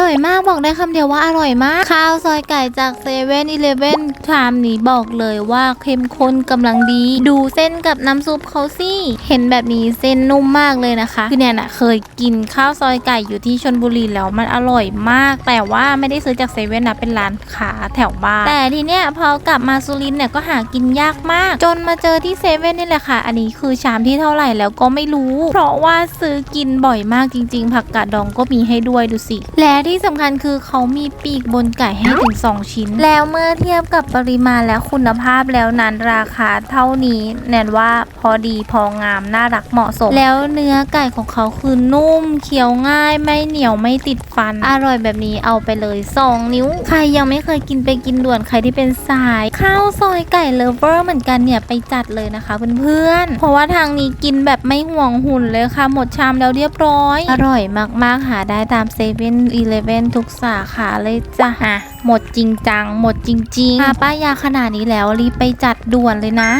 ร่อยมากบอกได้คำเดียวว่าอร่อยมาก ข้าวซอยไก่จากเซเว่นอีเลฟเว่นชามนี้บอกเลยว่าเข้มข้นกำลังดี ดูเส้นกับน้ำซุปเขาสิเห็นแบบนี้เส้นนุ่มมากเลยนะคะ คือเนี่ยนะเคยกินข้าวซอยไก่อยู่ที่ชนบุรีแล้วมันอร่อยมาก แต่ว่าไม่ได้ซื้อจากเซเว่นนะเป็นร้านค้าแถวบ้านแต่ทีเนี้ยพอกลับมาสุรินทร์เนี่ยก็หากินยากมาก จนมาเจอที่เซเว่นนี่แหละค่ะ อันนี้คือชามที่เท่าไหร่แล้วก็ไม่รู้ เพราะว่าซื้อกินบ่อยมากจริง ๆ ผักกาดดองก็มีให้ด้วยดูสิและที่สำคัญคือเขามีปีกบนไก่ให้ถึง 2 ชิ้น แล้วเมื่อเทียบกับปริมาณและคุณภาพแล้วนั้นราคาเท่านี้ แนนว่าพอดีพองามน่ารักเหมาะสม แล้วเนื้อไก่ของเขาคือนุ่มเคี้ยวง่าย ไม่เหนียวไม่ติดฟัน อร่อยแบบนี้เอาไปเลย 2 นิ้ว ใครยังไม่เคยกินไปกินด่วนใครที่เป็นสายข้าวซอยไก่เลเวอร์เหมือนกันเนี่ยไปจัดเลยนะคะเพื่อนๆเพราะว่าทางนี้กินแบบไม่ห่วงหุ่นเลยค่ะหมดชามแล้วเรียบร้อย อร่อยมากๆหาได้ตามเซเว่นอีเลฟเว่นทุกสาขาเลยจ้ะอะหมดจริงจัง หมดจริงๆอาป้ายยาขนาดนี้แล้วรีบไปจัดด่วนเลยนะ